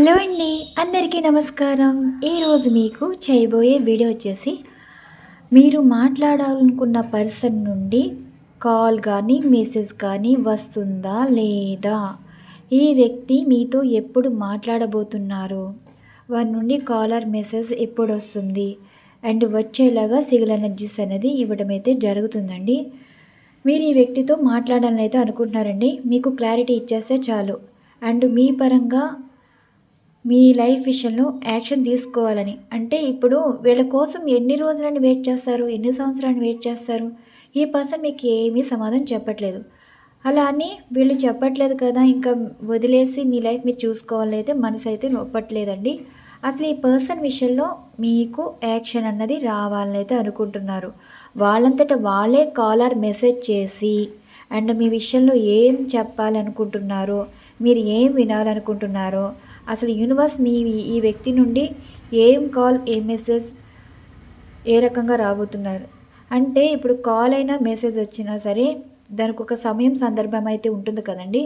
Hello అండి అందరికీ నమస్కారం. ఈరోజు మీకు చేయబోయే వీడియో వచ్చేసి మీరు మాట్లాడాలనుకున్న పర్సన్ నుండి కాల్ కానీ మెసేజ్ కానీ వస్తుందా లేదా? ఈ వ్యక్తి మీతో ఎప్పుడు మాట్లాడబోతున్నారు? వారి నుండి కాలర్ మెసేజ్ ఎప్పుడు వస్తుంది? అండ్ వచ్చేలాగా సిగిల్ ఎనర్జీస్ అనేది ఇవ్వడం అయితే జరుగుతుందండి. మీరు ఈ వ్యక్తితో మాట్లాడాలని అయితే అనుకుంటున్నారండి. మీకు క్లారిటీ ఇచ్చేస్తే చాలు. అండ్ మీ పరంగా మీ లైఫ్ విషయంలో యాక్షన్ తీసుకోవాలని. అంటే ఇప్పుడు వీళ్ళ కోసం ఎన్ని రోజులని వెయిట్ చేస్తారు? ఎన్ని సంవత్సరాలు వెయిట్ చేస్తారు? ఈ పర్సన్ మీకు ఏమీ సమాధానం చెప్పట్లేదు. అలా అని వీళ్ళు చెప్పట్లేదు కదా ఇంకా వదిలేసి మీ లైఫ్ మీరు చూసుకోవాలని అయితే మనసు అయితే ఒప్పట్లేదండి అసలు ఈ పర్సన్ విషయంలో మీకు యాక్షన్ అన్నది రావాలని అయితే అనుకుంటున్నారు. వాళ్ళంతటా వాళ్ళే కాలర్ మెసేజ్ చేసి అండ్ మీ విషయంలో ఏం చెప్పాలనుకుంటున్నారో మీరు ఏం వినాలనుకుంటున్నారో అసలు యూనివర్స్ మీ ఈ వ్యక్తి నుండి ఏం కాల్ ఏ మెసేజ్ ఏ రకంగా రాబోతున్నారు? అంటే ఇప్పుడు కాల్ అయినా మెసేజ్ వచ్చినా సరే దానికి ఒక సమయం సందర్భం అయితే ఉంటుంది కదండి.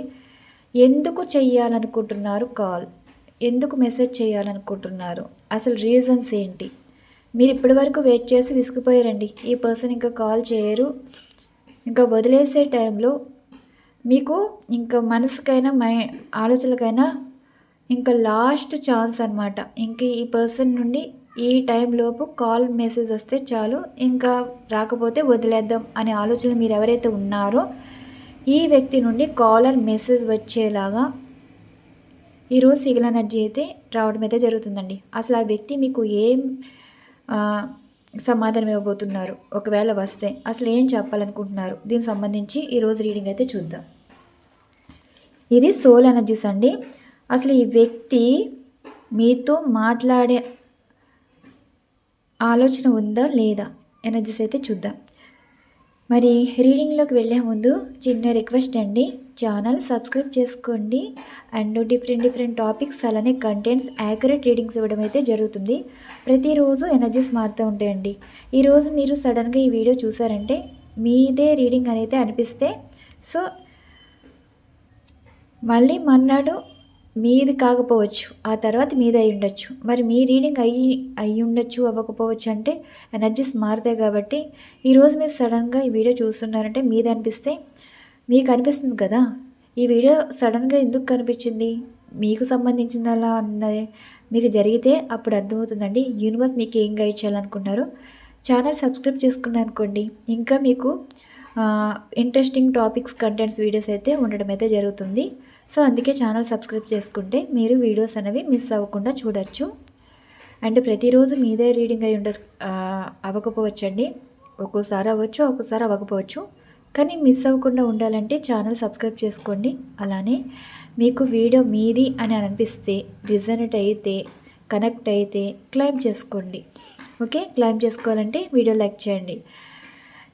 ఎందుకు చెయ్యాలనుకుంటున్నారు కాల్ ఎందుకు మెసేజ్ చేయాలనుకుంటున్నారు అసలు రీజన్స్ ఏంటి? మీరు ఇప్పటి వరకు వెయిట్ చేసి విసిగిపోయారండి. ఈ పర్సన్ ఇంకా కాల్ చేయరు. ఇంకా వదిలేసే టైంలో మీకు ఇంకా మనసుకైనా మై ఆలోచనలకైనా ఇంకా లాస్ట్ ఛాన్స్ అనమాట ఇంక ఈ పర్సన్ నుండి ఈ టైంలోపు కాల్ మెసేజ్ వస్తే చాలు. ఇంకా రాకపోతే వదిలేద్దాం అనే ఆలోచన మీరు ఎవరైతే ఉన్నారో ఈ వ్యక్తి నుండి కాలర్ మెసేజ్ వచ్చేలాగా ఈరోజు సిగిల్ ఎనర్జీ అయితే రావడం అయితే జరుగుతుందండి. అసలు ఆ వ్యక్తి మీకు ఏం సమాధానం ఇవ్వబోతున్నారు? ఒకవేళ వస్తే అసలు ఏం చెప్పాలనుకుంటున్నారు? దీనికి సంబంధించి ఈరోజు రీడింగ్ అయితే చూద్దాం. ఇది సోల్ ఎనర్జీస్ అండి. అసలు ఈ వ్యక్తి మీతో మాట్లాడే ఆలోచన ఉందా లేదా? ఎనర్జీస్ అయితే చూద్దాం. మరి రీడింగ్లోకి వెళ్ళే ముందు చిన్న రిక్వెస్ట్ అండి. ఛానల్ సబ్స్క్రైబ్ చేసుకోండి. అండ్ డిఫరెంట్ డిఫరెంట్ టాపిక్స్ అలానే కంటెంట్స్ యాక్యురేట్ రీడింగ్స్ ఇవ్వడం అయితే జరుగుతుంది. ప్రతిరోజు ఎనర్జీస్ మారుతూ ఉంటాయండి. ఈరోజు మీరు సడన్గా ఈ వీడియో చూసారంటే మీదే రీడింగ్ అనేది అనిపిస్తే సో మళ్ళీ మన్నాడు మీది కాకపోవచ్చు ఆ తర్వాత మీది అయి ఉండొచ్చు. మరి మీ రీడింగ్ అయ్యి అయ్యి ఉండొచ్చు అవ్వకపోవచ్చు అంటే ఎనర్జీస్ మారుతాయి కాబట్టి ఈరోజు మీరు సడన్గా ఈ వీడియో చూస్తున్నారంటే మీది అనిపిస్తే మీకు అనిపిస్తుంది కదా. ఈ వీడియో సడన్గా ఎందుకు కనిపించింది? మీకు సంబంధించిన అలా అన్నది మీకు జరిగితే అప్పుడు అర్థమవుతుందండి. యూనివర్స్ మీకు ఏం గైడ్ చేయాలనుకున్నారు ఛానల్ సబ్స్క్రైబ్ చేసుకున్నారనుకోండి. ఇంకా మీకు ఇంట్రెస్టింగ్ టాపిక్స్ కంటెంట్స్ వీడియోస్ అయితే ఉండడం అయితే జరుగుతుంది. సో అందుకే ఛానల్ సబ్స్క్రైబ్ చేసుకుంటే మీరు వీడియోస్ అనేవి మిస్ అవ్వకుండా చూడొచ్చు. అండ్ ప్రతిరోజు మీదే రీడింగ్ అయి ఉండ అవ్వకపోవచ్చండి. ఒక్కోసారి అవ్వచ్చు ఒక్కోసారి అవ్వకపోవచ్చు. కానీ మిస్ అవ్వకుండా ఉండాలంటే ఛానల్ సబ్స్క్రైబ్ చేసుకోండి. అలానే మీకు వీడియో మీది అని అనిపిస్తే రిజనెట్ అయితే కనెక్ట్ అయితే క్లైమ్ చేసుకోండి. ఓకే? క్లైమ్ చేసుకోవాలంటే వీడియో లైక్ చేయండి.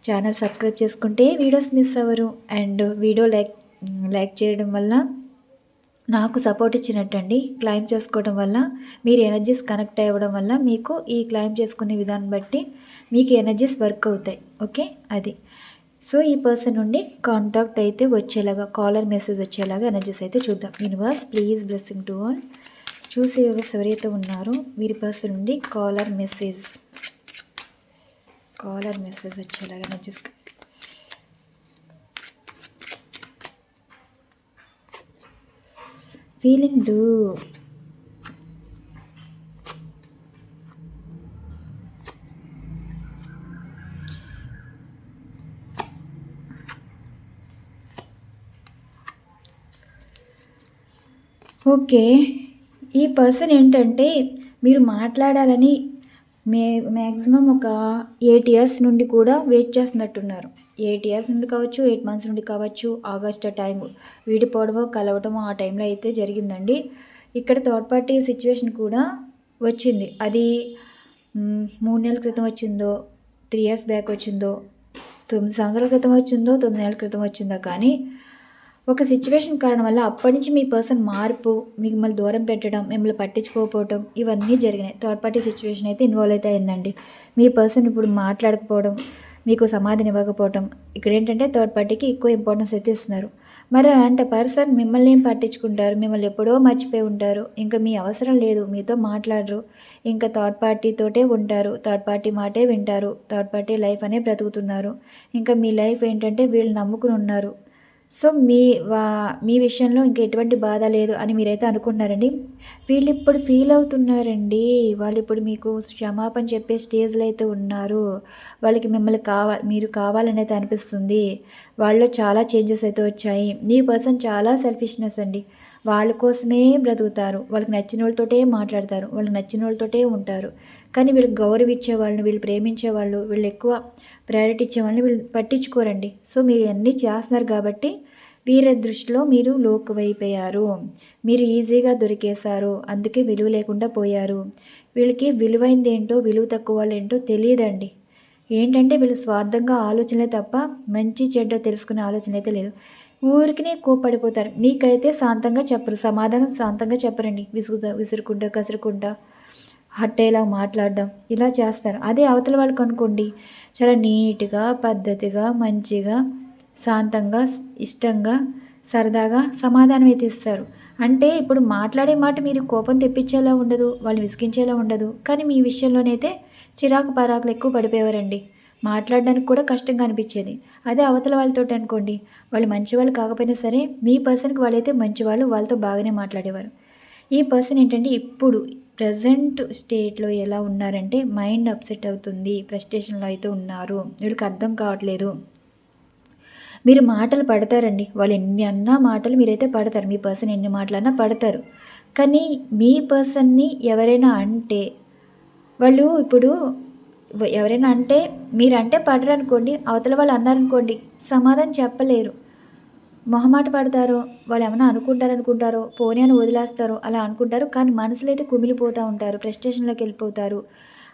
ఛానల్ సబ్స్క్రైబ్ చేసుకుంటే వీడియోస్ మిస్ అవ్వరు. అండ్ వీడియో లైక్ లైక్ చేయడం వల్ల నాకు సపోర్ట్ ఇచ్చినట్టండి. క్లైమ్ చేసుకోవడం వల్ల మీరు ఎనర్జీస్ కనెక్ట్ అవ్వడం వల్ల మీకు ఈ క్లైమ్ చేసుకునే విధానం బట్టి మీకు ఎనర్జీస్ వర్క్ అవుతాయి. ఓకే అది. సో ఈ పర్సన్ నుండి కాంటాక్ట్ అయితే వచ్చేలాగా కాలర్ మెసేజ్ వచ్చేలాగా ఎనర్జీస్ అయితే చూద్దాం. Universe please blessing to all చూసి ఎవరైతే ఉన్నారో వీరి పర్సన్ నుండి కాలర్ మెసేజ్ కాలర్ మెసేజ్ వచ్చేలాగా ఎనర్జీస్ ఫీలింగ్ డూ ఓకే ఈ పర్సన్ ఏంటంటే మీరు మాట్లాడాలని మే మ్యాక్సిమం ఒక ఎయిట్ ఇయర్స్ నుండి కూడా వెయిట్ చేస్తున్నట్టున్నారు. ఎయిట్ ఇయర్స్ నుండి కావచ్చు ఎయిట్ మంత్స్ నుండి కావచ్చు ఆగస్ట్ టైం విడిపోవడమో కలవడమో ఆ టైంలో అయితే జరిగిందండి. ఇక్కడ థర్డ్ పార్టీ సిచ్యువేషన్ కూడా వచ్చింది. అది మూడు నెలల క్రితం వచ్చిందో త్రీ ఇయర్స్ బ్యాక్ వచ్చిందో తొమ్మిది సంవత్సరాల క్రితం వచ్చిందో తొమ్మిది నెలల క్రితం వచ్చిందో కానీ ఒక సిచ్యువేషన్ కారణం వల్ల అప్పటి నుంచి మీ పర్సన్ మార్పు మిమ్మల్ని దూరం పెట్టడం మిమ్మల్ని పట్టించుకోకపోవడం ఇవన్నీ జరిగినాయి. థర్డ్ పార్టీ సిచ్యువేషన్ అయితే ఇన్వాల్వ్ అయితే అయిందండి. మీ పర్సన్ ఇప్పుడు మాట్లాడకపోవడం మీకు సమాధిని ఇవ్వకపోవటం ఇక్కడ ఏంటంటే థర్డ్ పార్టీకి ఎక్కువ ఇంపార్టెన్స్ అయితే ఇస్తున్నారు. మరి అలాంటి పర్సన్ మిమ్మల్ని ఏం పట్టించుకుంటారు? మిమ్మల్ని ఎప్పుడో మర్చిపోయి ఉంటారు. ఇంకా మీ అవసరం లేదు. మీతో మాట్లాడరు. ఇంకా థర్డ్ పార్టీతోటే ఉంటారు. థర్డ్ పార్టీ మాటే వింటారు. థర్డ్ పార్టీ లైఫ్ అనే బ్రతుకుతున్నారు. ఇంకా మీ లైఫ్ ఏంటంటే వీళ్ళు నమ్ముకుని ఉన్నారు. సో మీ వా మీ విషయంలో ఇంకా ఎటువంటి బాధ లేదు అని మీరైతే అనుకుంటున్నారండి. వీళ్ళు ఇప్పుడు ఫీల్ అవుతున్నారండి. వాళ్ళు ఇప్పుడు మీకు క్షమాపణ చెప్పే స్టేజ్లో అయితే ఉన్నారు. వాళ్ళకి మిమ్మల్ని కావా మీరు కావాలని అయితే అనిపిస్తుంది. వాళ్ళలో చాలా చేంజెస్ అయితే వచ్చాయి. మీ పర్సన్ చాలా సెల్ఫిష్నెస్ అండి. వాళ్ళ కోసమే బ్రతుకుతారు. వాళ్ళకి నచ్చిన వాళ్ళతోటే మాట్లాడతారు. వాళ్ళకి నచ్చిన వాళ్ళతోటే ఉంటారు. కానీ వీళ్ళు గౌరవించే వాళ్ళని వీళ్ళు ప్రేమించే వాళ్ళు వీళ్ళు ఎక్కువ ప్రయారిటీ ఇచ్చే వాళ్ళని వీళ్ళు పట్టించుకోరండి. సో మీరు అన్నీ చేస్తున్నారు కాబట్టి వీరి దృష్టిలో మీరు లోకువైపోయారు. మీరు ఈజీగా దొరికేశారు. అందుకే విలువ లేకుండా పోయారు. వీళ్ళకి విలువైంది ఏంటో విలువ తక్కువ వాళ్ళు ఏంటో తెలియదండి. ఏంటంటే వీళ్ళు స్వార్థంగా ఆలోచనలే తప్ప మంచి చెడ్డ తెలుసుకునే ఆలోచన అయితే లేదు. ఊరికినే కోపడిపోతారు మీకైతే శాంతంగా చెప్పరు. సమాధానం శాంతంగా చెప్పరండి. విసుగుతా విసురుకుంటా కసురుకుంటా హట్టేలా మాట్లాడడం ఇలా చేస్తారు. అదే అవతల వాళ్ళకి అనుకోండి. చాలా నీట్గా పద్ధతిగా మంచిగా శాంతంగా ఇష్టంగా సరదాగా సమాధానం అయితే ఇస్తారు. అంటే ఇప్పుడు మాట్లాడే మాట మీరు కోపం తెప్పించేలా ఉండదు. వాళ్ళు విసిగించేలా ఉండదు. కానీ మీ విషయంలోనైతే చిరాకు పరాకులు ఎక్కువ పడిపోయేవారండి. మాట్లాడడానికి కూడా కష్టంగా అనిపించేది. అదే అవతల వాళ్ళతో అనుకోండి వాళ్ళు మంచివాళ్ళు కాకపోయినా సరే మీ పర్సన్కి వాళ్ళైతే మంచివాళ్ళు వాళ్ళతో బాగానే మాట్లాడేవారు. ఈ పర్సన్ ఏంటంటే ఇప్పుడు ప్రజెంట్ స్టేట్లో ఎలా ఉన్నారంటే మైండ్ అప్సెట్ అవుతుంది ఫ్రస్ట్రేషన్లో అయితే ఉన్నారు వీళ్ళకి అర్థం కావట్లేదు. మీరు మాటలు పడతారండి. వాళ్ళు ఎన్ని అన్నా మాటలు మీరైతే పడతారు. మీ పర్సన్ ఎన్ని మాటలన్నా పడతారు. కానీ మీ పర్సన్ని ఎవరైనా అంటే వాళ్ళు ఇప్పుడు ఎవరైనా అంటే మీరంటే పడరు అనుకోండి అవతల వాళ్ళు అన్నారనుకోండి సమాధానం చెప్పలేరు. మొహమాట పడతారో వాళ్ళు ఏమైనా అనుకుంటారు అనుకుంటారో పోనీ అని వదిలేస్తారో అలా అనుకుంటారు. కానీ మనసులో అయితే కుమిలిపోతూ ఉంటారు ప్రెస్టేషన్లోకి వెళ్ళిపోతారు.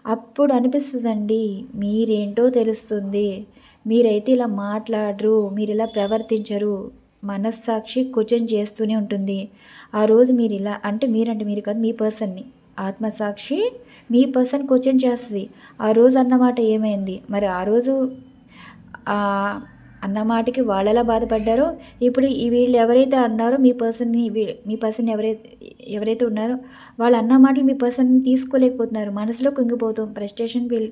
అప్పుడు అనిపిస్తుందండి మీరేంటో తెలుస్తుంది. మీరైతే ఇలా మాట్లాడరు మీరు ఇలా ప్రవర్తించరు. మనస్సాక్షి క్వశ్చన్ చేస్తూనే ఉంటుంది. ఆ రోజు మీరు ఇలా అంటే మీరంటే మీరు కాదు మీ పర్సన్ని. ఆత్మసాక్షి మీ పర్సన్ క్వశ్చన్ చేస్తుంది. ఆ రోజు అన్నమాట ఏమైంది? మరి ఆ రోజు అన్నమాటకి వాళ్ళెలా బాధపడ్డారో? ఇప్పుడు ఈ వీళ్ళు ఎవరైతే అన్నారో మీ పర్సన్ని మీ పర్సన్ ఎవరైతే ఎవరైతే ఉన్నారో వాళ్ళు అన్న మాటలు మీ పర్సన్ని తీసుకోలేకపోతున్నారు. మనసులో కుంగిపోతాం. ప్రెస్టేషన్ ఫీల్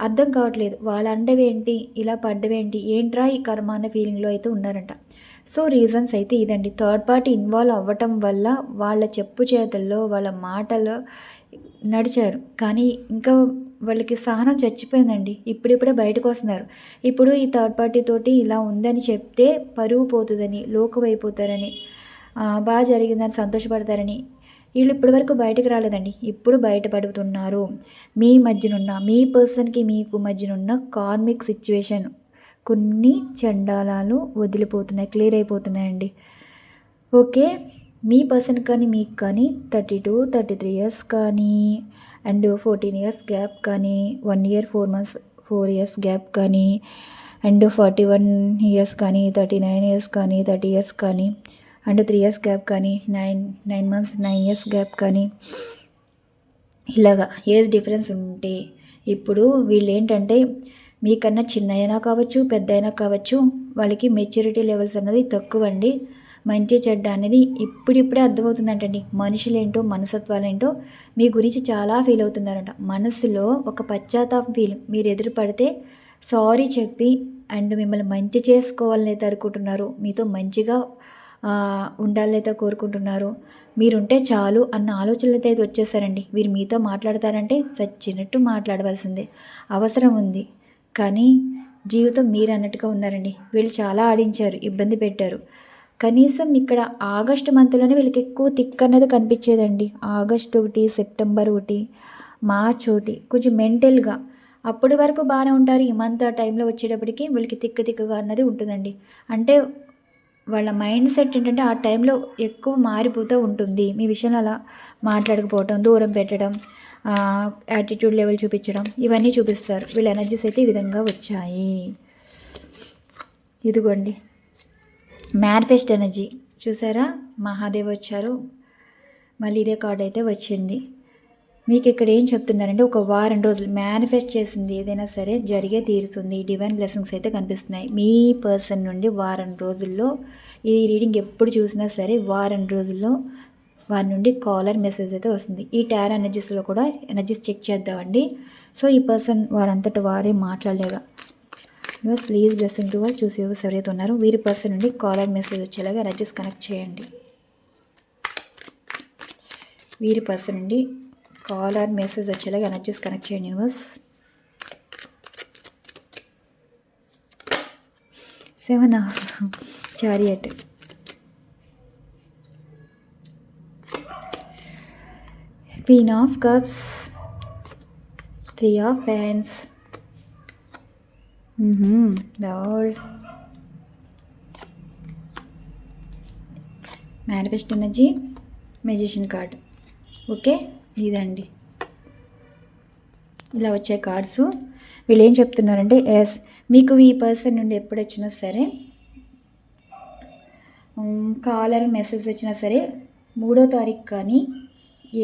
అర్థం కావట్లేదు. వాళ్ళ అండవేంటి? ఇలా పడ్డవేంటి? ఏంట్రా ఈ కర్మ అన్న ఫీలింగ్లో అయితే ఉన్నారంట. సో రీజన్స్ అయితే ఇదండి. థర్డ్ పార్టీ ఇన్వాల్వ్ అవ్వటం వల్ల వాళ్ళ చెప్పు చేతల్లో వాళ్ళ మాటలో నడిచారు. కానీ ఇంకా వాళ్ళకి సహనం చచ్చిపోయిందండి. ఇప్పుడిప్పుడే బయటకు వస్తున్నారు. ఇప్పుడు ఈ థర్డ్ పార్టీ తోటి ఇలా ఉందని చెప్తే పరువు పోతుందని లోకమైపోతారని బాగా జరిగిందని సంతోషపడతారని వీళ్ళు ఇప్పటి వరకు బయటకు రాలేదండి. ఇప్పుడు బయటపడుతున్నారు. మీ మధ్యనున్న మీ పర్సన్కి మీకు మధ్యనున్న కార్మిక్ సిచ్యువేషన్ కొన్ని చండాలాలు వదిలిపోతున్నాయి క్లియర్ అయిపోతున్నాయండి. ఓకే మీ పర్సన్ కానీ మీకు కానీ thirty two thirty three years కానీ అండ్ ఫోర్టీన్ ఇయర్స్ గ్యాప్ కానీ one year four months four years gap కానీ అండ్ ఫార్టీ వన్ ఇయర్స్ కానీ థర్టీ నైన్ ఇయర్స్ కానీ థర్టీ ఇయర్స్ కానీ అండ్ త్రీ ఇయర్స్ గ్యాప్ కానీ nine nine months nine years gap కానీ ఇలాగా age difference ఉంటే ఇప్పుడు వీళ్ళు ఏంటంటే మీకన్నా చిన్న అయినా కావచ్చు పెద్ద అయినా కావచ్చు వాళ్ళకి మెచ్యూరిటీ లెవెల్స్ అన్నది తక్కువ అండి మంచి చెడ్డ అనేది ఇప్పుడిప్పుడే అర్థమవుతుందంటండి. మనుషులేంటో మనసత్వాలేంటో మీ గురించి చాలా ఫీల్ అవుతున్నారంట. మనసులో ఒక పశ్చాత్తాపం ఫీల్ మీరు ఎదురు పడితే సారీ చెప్పి అండ్ మిమ్మల్ని మంచి చేసుకోవాలని అయితే అనుకుంటున్నారు మీతో మంచిగా ఉండాలైతే కోరుకుంటున్నారు. మీరుంటే చాలు అన్న ఆలోచనలతో అయితే వచ్చేసారండి. వీరు మీతో మాట్లాడతారంటే సచ్చినట్టు మాట్లాడవలసిందే. అవసరం ఉంది. కానీ జీవితం మీరు అన్నట్టుగా ఉన్నారండి. వీళ్ళు చాలా ఆడించారు ఇబ్బంది పెట్టారు. కనీసం ఇక్కడ ఆగస్టు మంత్లోనే వీళ్ళకి ఎక్కువ తిక్ అన్నది కనిపించేదండి. ఆగస్ట్ ఒకటి సెప్టెంబర్ ఒకటి మార్చ్ ఒకటి కొంచెం మెంటల్గా. అప్పటి వరకు బాగానే ఉంటారు. ఈ మంత్ ఆ టైంలో వచ్చేటప్పటికి వీళ్ళకి తిక్క తిక్కగా అన్నది ఉంటుందండి. అంటే వాళ్ళ మైండ్ సెట్ ఏంటంటే ఆ టైంలో ఎక్కువ మారిపోతూ ఉంటుంది. మీ విషయంలో అలా మాట్లాడకపోవటం దూరం పెట్టడం యాటిట్యూడ్ లెవెల్ చూపించడం ఇవన్నీ చూపిస్తారు. వీళ్ళ ఎనర్జీస్ అయితే ఈ విధంగా వచ్చాయి. ఇదిగోండి. మేనిఫెస్ట్ ఎనర్జీ చూసారా? మహాదేవ్ వచ్చారు. మళ్ళీ ఇదే కార్డ్ అయితే వచ్చింది. మీకు ఇక్కడ ఏం చెప్తున్నారంటే ఒక వారం రోజులు మేనిఫెస్ట్ చేసింది ఏదైనా సరే జరిగే తీరుతుంది. డివైన్ బ్లెస్సింగ్స్ అయితే కనిపిస్తున్నాయి. మీ పర్సన్ నుండి వారం రోజుల్లో ఈ రీడింగ్ ఎప్పుడు చూసినా సరే వారం రోజుల్లో వారి నుండి కాలర్ మెసేజ్ అయితే వస్తుంది. ఈ టైర్ ఎనర్జీస్లో కూడా ఎనర్జీస్ చెక్ చేద్దామండి. సో ఈ పర్సన్ వారంతట వారే మాట్లాడలేగా యూస్ ప్లీజ్ బ్లెస్సింగ్ టు వాళ్ళు చూసి ఎవరైతే ఉన్నారు వీరి పర్సన్ నుండి కాలర్ మెసేజ్ వచ్చేలాగా ఎనర్జీస్ కనెక్ట్ చేయండి. వీరి పర్సన్ నుండి కాల్ ఆర్ మెసేజ్ వచ్చేలాగా ఎనర్జీస్ కనెక్ట్ చేయండి universe seven chariot queen of cups three of fans lord manifest energy magician card okay ఇదండి. ఇలా వచ్చే కార్డ్స్ వీళ్ళు ఏం చెప్తున్నారంటే ఎస్ మీకు ఈ పర్సన్ నుండి ఎప్పుడు వచ్చినా సరే కాలర్ మెసేజ్ వచ్చినా సరే మూడో తారీఖు కానీ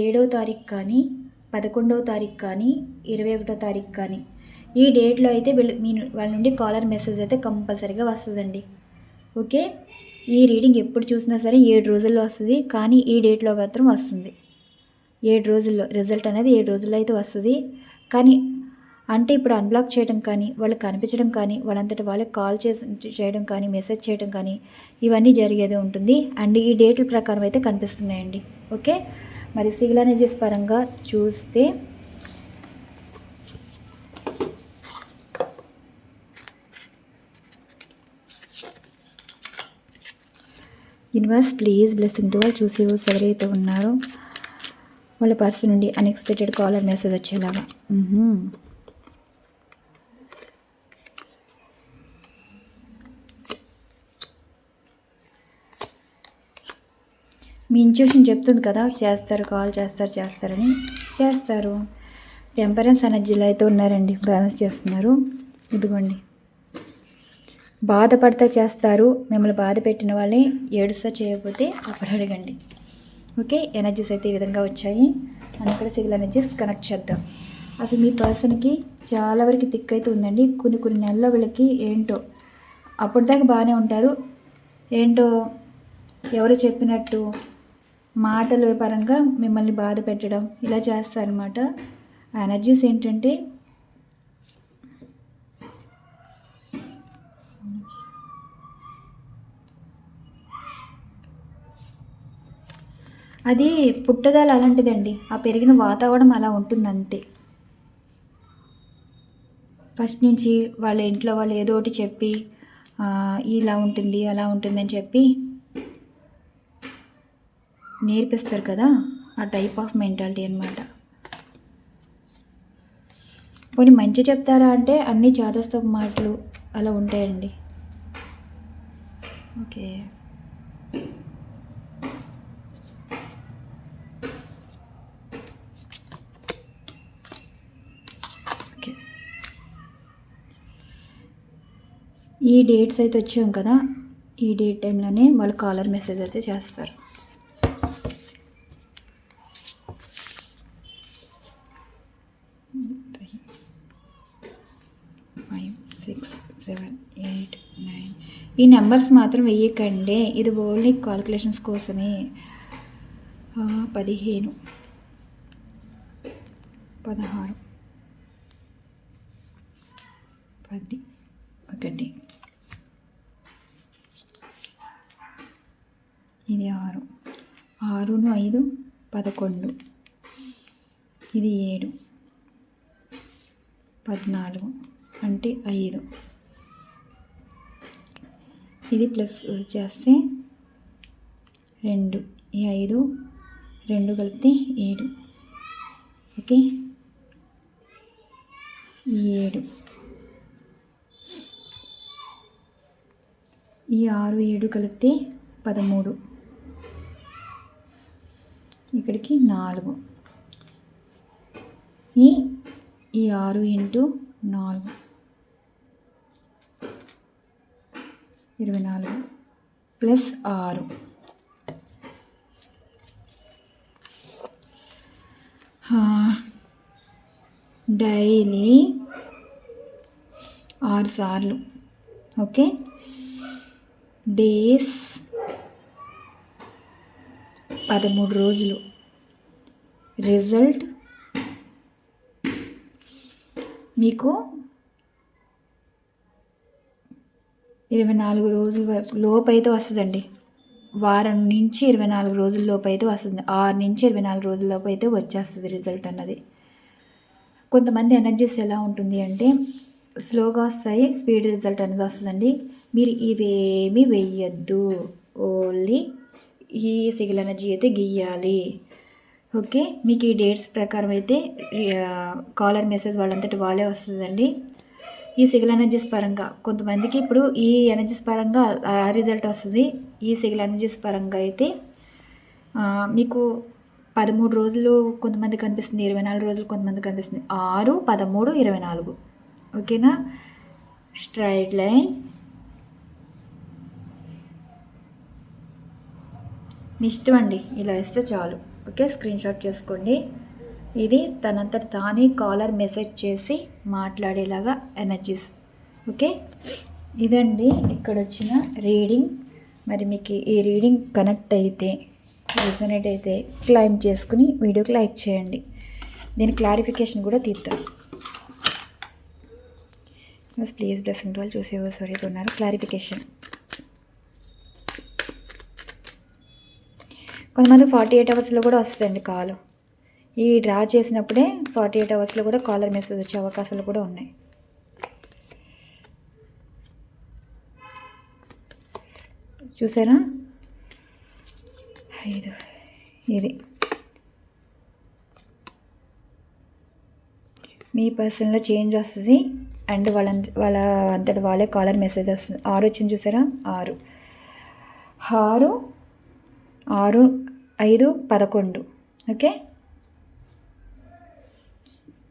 ఏడో తారీఖు కానీ పదకొండవ తారీఖు కానీ ఇరవై ఒకటో తారీఖు కానీ ఈ డేట్లో అయితే వీళ్ళు మీ వాళ్ళ నుండి కాలర్ మెసేజ్ అయితే కంపల్సరీగా వస్తుందండి. ఓకే? ఈ రీడింగ్ ఎప్పుడు చూసినా సరే ఏడు రోజుల్లో వస్తుంది కానీ ఈ డేట్లో మాత్రం వస్తుంది. ఏడు రోజుల్లో రిజల్ట్ అనేది ఏడు రోజుల్లో అయితే వస్తుంది. కానీ అంటే ఇప్పుడు అన్బ్లాక్ చేయడం కానీ వాళ్ళకి కనిపించడం కానీ వాళ్ళంతటి వాళ్ళకి కాల్ చేసి చేయడం కానీ మెసేజ్ చేయడం కానీ ఇవన్నీ జరిగేది ఉంటుంది. అండ్ ఈ డేట్ల ప్రకారం అయితే కనిపిస్తున్నాయండి. ఓకే? మరి సిగిల్ ఎనర్జీస్ పరంగా చూస్తే యూనివర్స్ ప్లీజ్ బ్లెస్సింగ్ టు వాళ్ళు చూసి ఎవరైతే ఉన్నారో వాళ్ళ పర్సన్ నుండి అన్ఎక్స్పెక్టెడ్ కాలర్ మెసేజ్ వచ్చేలాగా. మీ ఇంట్యూషన్ చెప్తుంది కదా చేస్తారు కాల్ చేస్తారు చేస్తారని. చేస్తారు. టెంపరెన్స్ ఎనర్జీలో అయితే ఉన్నారండి బ్యాలెన్స్ చేస్తున్నారు. ఇదిగోండి. బాధపడితే చేస్తారు మిమ్మల్ని బాధ పెట్టిన వాళ్ళే ఏడుస్తా చేయకపోతే అప్పుడు అడగండి. ఓకే ఎనర్జీస్ అయితే ఈ విధంగా వచ్చాయి. మనం ఇక్కడ సివిల్ ఎనర్జీస్ కనెక్ట్ చేద్దాం. అసలు మీ పర్సన్కి చాలా వరకు థిక్ అయితే ఉందండి. కొన్ని కొన్ని నెలల వీళ్ళకి ఏంటో అప్పటిదాకా బాగానే ఉంటారు. ఏంటో ఎవరు చెప్పినట్టు మాటల పరంగా మిమ్మల్ని బాధ పెట్టడం ఇలా చేస్తారనమాట ఆ ఎనర్జీస్ ఏంటంటే అది పుట్టదాలు అలాంటిదండి. ఆ పెరిగిన వాతావరణం అలా ఉంటుంది అంతే ఫస్ట్ నుంచి వాళ్ళ ఇంట్లో వాళ్ళు ఏదో ఒకటి చెప్పి ఇలా ఉంటుంది అలా ఉంటుంది అని చెప్పి నేర్పిస్తారు కదా ఆ టైప్ ఆఫ్ మెంటాలిటీ అనమాట కొన్ని మంచి చెప్తారా అంటే అన్నీ చాదస్తపు మాటలు అలా ఉంటాయండి. ఓకే. ఈ డేట్స్ అయితే వచ్చాం కదా ఈ డేట్ టైంలోనే వాళ్ళు కాలర్ మెసేజ్ అయితే చేస్తారు. Five six seven eight nine ఈ నెంబర్స్ మాత్రం వెయ్యకండి. ఇది ఓన్లీ కాల్కులేషన్స్ కోసమే. పదిహేను పదహారు పది ఒకటి ఇది ఆరు. ఆరును ఐదు పదకొండు. ఇది ఏడు. పద్నాలుగు అంటే ఐదు. ఇది ప్లస్ చేస్తే రెండు. ఈ ఐదు రెండు కలిపితే ఏడు. ఓకే? ఈ ఏడు. ఈ ఆరు ఏడు కలిపితే పదమూడు. ఇక్కడికి నాలుగు. ఈ ఈ ఆరు ఇంటూ నాలుగు. ఇరవై నాలుగు ప్లస్ ఆరు. డైలీ ఆరు సార్లు. ఓకే? డేస్ పదమూడు రోజులు. రిజల్ట్? మీకు ఇరవై నాలుగు రోజుల వరకు లోపు అయితే వస్తుందండి. వారం నుంచి ఇరవై నాలుగు రోజుల లోపు అయితే వస్తుంది. ఆరు నుంచి ఇరవై నాలుగు రోజుల లోపు అయితే వచ్చేస్తుంది రిజల్ట్ అన్నది. కొంతమంది ఎనర్జీస్ ఎలా ఉంటుంది అంటే స్లోగా వస్తాయి స్పీడ్ రిజల్ట్ అనేది వస్తుందండి. మీరు ఇవేమీ వెయ్యొద్దు. ఓన్లీ ఈ సిగిల్ ఎనర్జీ అయితే గీయాలి. ఓకే? మీకు ఈ డేట్స్ ప్రకారం అయితే కాలర్ మెసేజ్ వాళ్ళంతటి వాళ్ళే వస్తుందండి. ఈ సిగిల్ ఎనర్జీస్ పరంగా కొంతమందికి ఇప్పుడు ఈ ఎనర్జీస్ పరంగా ఆ రిజల్ట్ వస్తుంది. ఈ సిగిల్ ఎనర్జీస్ పరంగా అయితే మీకు పదమూడు రోజులు కొంతమంది కనిపిస్తుంది ఇరవై నాలుగు రోజులు కొంతమంది కనిపిస్తుంది. ఆరు పదమూడు ఇరవై నాలుగు. ఓకేనా? Straight line. మీ ఇష్టం అండి. ఇలా ఇస్తే చాలు. ఓకే స్క్రీన్ షాట్ చేసుకోండి. ఇది తనంతట తానే కాలర్ మెసేజ్ చేసి మాట్లాడేలాగా ఎనర్జీస్ ఓకే ఇదండి ఇక్కడ వచ్చిన రీడింగ్. మరి మీకు ఈ రీడింగ్ కనెక్ట్ అయితే రెజనేట్ అయితే క్లైమ్ చేసుకుని వీడియోకి లైక్ చేయండి. దీని క్లారిఫికేషన్ కూడా తీద్దాం. ప్లీజ్ బ్లెస్సింగ్ వాళ్ళు చూసే సరే ఉన్నారు క్లారిఫికేషన్. కొంతమంది ఫార్టీ ఎయిట్ అవర్స్లో కూడా వస్తుందండి కాల్. ఈ డ్రా చేసినప్పుడే ఫార్టీ ఎయిట్ అవర్స్లో కూడా కాలర్ మెసేజ్ వచ్చే అవకాశాలు కూడా ఉన్నాయి. చూసారా? ఐదు. ఇది. మీ పర్సన్లో చేంజ్ వస్తుంది అండ్ వాళ్ళ వాళ్ళ అంతటి వాళ్ళే కాలర్ మెసేజ్ వస్తుంది. ఆరు వచ్చింది చూసారా? ఆరు. ఆరు ఆరు ఐదు పదకొండు. ఓకే?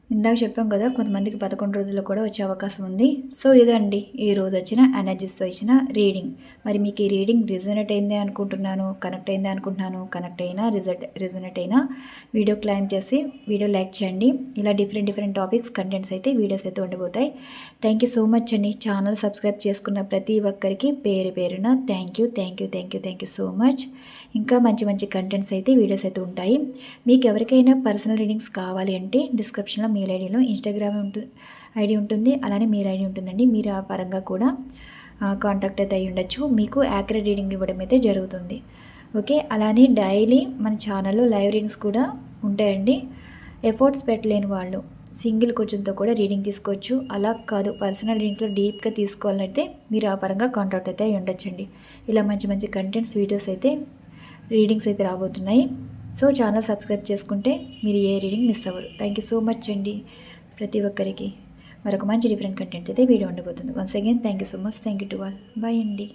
ఇందాక చెప్పాం కదా కొంతమందికి పదకొండు రోజుల్లో కూడా వచ్చే అవకాశం ఉంది. సో ఇదండి. ఈ రోజు వచ్చిన ఎనర్జీస్తో ఇచ్చిన రీడింగ్. మరి మీకు ఈ రీడింగ్ రిజనెట్ అయిందే అనుకుంటున్నాను కనెక్ట్ అయిందే అనుకుంటున్నాను కనెక్ట్ అయినా రిజల్ట్ రిజనెట్ అయినా వీడియో క్లైమ్ చేసి వీడియో లైక్ చేయండి. ఇలా డిఫరెంట్ డిఫరెంట్ టాపిక్స్ కంటెంట్స్ అయితే వీడియోస్ అయితే ఉండిపోతాయి థ్యాంక్ యూ సో మచ్ అండి. ఛానల్ సబ్స్క్రైబ్ చేసుకున్న ప్రతి ఒక్కరికి పేరు పేరున thank you thank you thank you thank you so much ఇంకా మంచి మంచి కంటెంట్స్ అయితే వీడియోస్ అయితే ఉంటాయి. మీకు ఎవరికైనా పర్సనల్ రీడింగ్స్ కావాలి అంటే డిస్క్రిప్షన్లో మెయిల్ ఐడిలో ఇన్స్టాగ్రామ్ ఉంటు ఐడి ఉంటుంది. అలానే మెయిల్ ఐడి ఉంటుందండి. మీరు ఆ పరంగా కూడా కాంటాక్ట్ అయితే అయి ఉండొచ్చు. మీకు యాక్యురేట్ రీడింగ్ ఇవ్వడం అయితే జరుగుతుంది. ఓకే అలానే డైలీ మన ఛానల్లో లైవ్ రీడింగ్స్ కూడా ఉంటాయండి. ఎఫర్ట్స్ పెట్టలేని వాళ్ళు సింగిల్ క్వశ్చన్తో కూడా రీడింగ్ తీసుకోవచ్చు. అలా కాదు పర్సనల్ రీడింగ్స్లో డీప్గా తీసుకోవాలంటే మీరు ఆ పరంగా కాంటాక్ట్ అయితే అయి ఉండొచ్చండి. ఇలా మంచి మంచి కంటెంట్స్ వీడియోస్ అయితే రీడింగ్స్ అయితే రాబోతున్నాయి. సో ఛానల్ సబ్స్క్రైబ్ చేసుకుంటే మీరు ఏ రీడింగ్ మిస్ అవ్వరు. థ్యాంక్ యూ సో మచ్ అండి. ప్రతి ఒక్కరికి. మరొక మంచి డిఫరెంట్ కంటెంట్ అయితే వీడియో ఉండబోతుంది. Once again thank you so much thank you to all bye అండి.